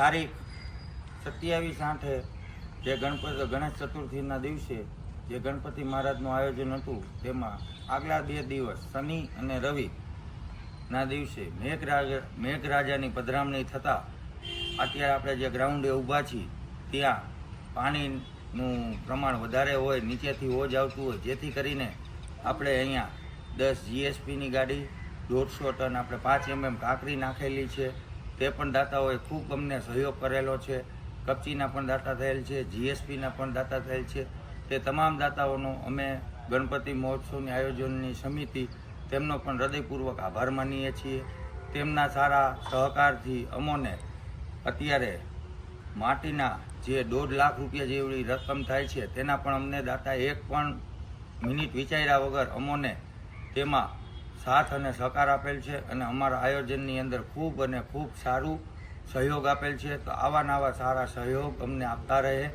તારીખ સત્યાવીસ આઠે જે ગણપતિ, ગણેશ ચતુર્થીના દિવસે જે ગણપતિ મહારાજનું આયોજન હતું, તેમાં આગલા બે દિવસ, શનિ અને રવિ ના દિવસે મેઘરાજ મેઘરાજાની પધરામણી થતાં અત્યારે આપણે જે ગ્રાઉન્ડે ઊભા છીએ, ત્યાં પાણીનું પ્રમાણ વધારે હોય, નીચેથી ઓજ આવતું હોય, જેથી કરીને આપણે અહીંયા દસ જીએસપીની ગાડી, દોઢસો ટન આપણે પાંચ એમએમ કાંકરી નાખેલી છે. તે પણ દાતાઓએ ખૂબ અમને સહયોગ કરેલો છે. કપચીના પણ દાતા થયેલ છે, જીએસપીના પણ દાતા થયેલ છે. તે તમામ દાતાઓનો અમે ગણપતિ મહોત્સવની આયોજનની સમિતિ તેમનો પણ હૃદયપૂર્વક આભાર માનીએ છીએ. તેમના સારા સહકારથી અમોને અત્યારે માટીના જે દોઢ લાખ રૂપિયા જેવડી રકમ થાય છે, તેના પણ અમને દાતા એક પણ મિનિટ વિચાર્યા વગર અમોને તેમાં સાથ અને સહકાર આપેલ છે અને અમારા આયોજનની અંદર ખૂબ અને ખૂબ સારું સહયોગ આપેલ છે. તો આવા નવા સારા સહયોગ અમને આપતા રહે.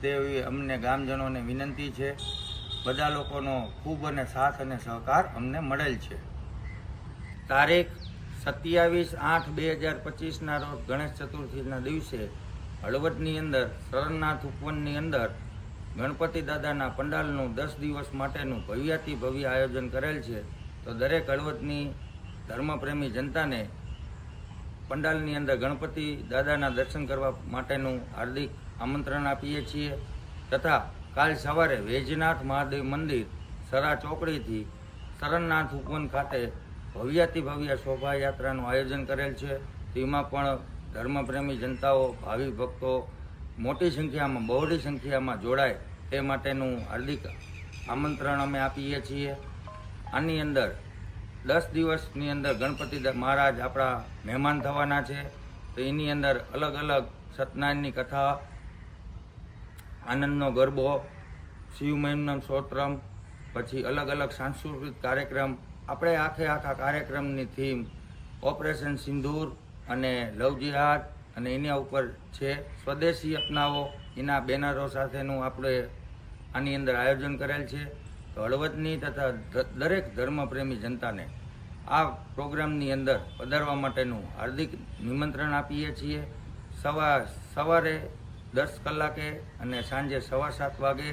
તેવી અમને ગામજનોને વિનંતી છે. બધા લોકોનો ખૂબ અને સાથ અને સહકાર અમને મળેલ છે. તારીખ સત્યાવીસ આઠ બે હજાર પચીસના રોજ ગણેશ ચતુર્થીના દિવસે હળવદની અંદર શરણનાથ ઉપવનની અંદર ગણપતિ દાદાના પંડાલનું દસ દિવસ માટેનું ભવ્યાતિ ભવ્ય આયોજન કરેલ છે. તો દરેક હળવદની ધર્મપ્રેમી જનતાને પંડાલની અંદર ગણપતિ દાદાના દર્શન કરવા માટેનું હાર્દિક આમંત્રણ આપીએ છીએ તથા કાલ સવારે વૈજનાથ મહાદેવ મંદિર સરા ચોકડીથી સરણનાથ ઉપવન ખાતે ભવ્યાતિ ભવ્ય શોભાયાત્રાનું આયોજન કરેલ છે. તેમાં પણ ધર્મપ્રેમી જનતાઓ, ભાવિ ભક્તો મોટી સંખ્યામાં, બહોળી સંખ્યામાં જોડાય તે માટેનું હાર્દિક આમંત્રણ અમે આપીએ છીએ. આની અંદર દસ દિવસની અંદર ગણપતિ મહારાજ આપણા મહેમાન થવાના છે. તો એની અંદર અલગ અલગ સત્યનારાયણની કથા, આનંદનો ગરબો, શિવ મહિમનમ સ્તોત્રમ, પછી અલગ અલગ સાંસ્કૃતિક કાર્યક્રમ. આપણે આખે આખા કાર્યક્રમની થીમ ઓપરેશન સિંદૂર અને લવ જિહાદ અને એના ઉપર છે. સ્વદેશી અપનાવો, એના બેનરો સાથેનું આપણે આની અંદર આયોજન કરેલ છે. તો હળવદની તથા દરેક ધર્મપ્રેમી જનતાને આ પ્રોગ્રામની અંદર પધારવા માટેનું હાર્દિક નિમંત્રણ આપીએ છીએ. સવા, સવારે દસ કલાકે અને સાંજે સવા સાત વાગે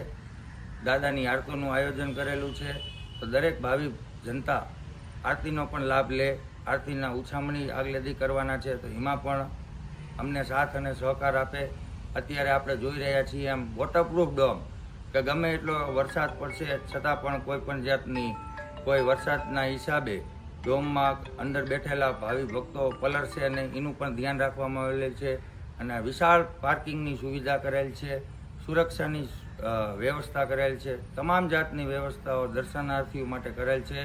દાદાની આરતીનું આયોજન કરેલું છે. તો દરેક ભાવિ જનતા આરતીનો પણ લાભ લે, આરતીના ઉછામણી આગલેદી કરવાના છે. તો એમાં પણ અમને સાથ અને સહકાર આપે. અત્યારે આપણે જોઈ રહ્યા છીએ એમ વોટરપ્રૂફ ડોમ કે ગમે એટલો વરસાદ પડશે, છતાં પણ કોઈ પણ જાતની, કોઈ વરસાદના હિસાબે ડોમમાં અંદર બેઠેલા ભાવિ ભક્તો પલળશે અને એનું પણ ધ્યાન રાખવામાં આવેલું છે અને વિશાળ પાર્કિંગની સુવિધા કરેલ છે, સુરક્ષાની વ્યવસ્થા કરેલ છે, તમામ જાતની વ્યવસ્થાઓ દર્શનાર્થીઓ માટે કરેલ છે.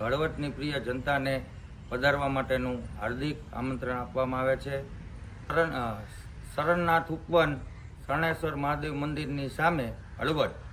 હળવદની પ્રિય જનતાને પધારવા માટેનું હાર્દિક આમંત્રણ આપવામાં આવે છે. શરણ શરણનાથ ઉપવન શરણેશ્વર મહાદેવ મંદિરની સામે હળવદ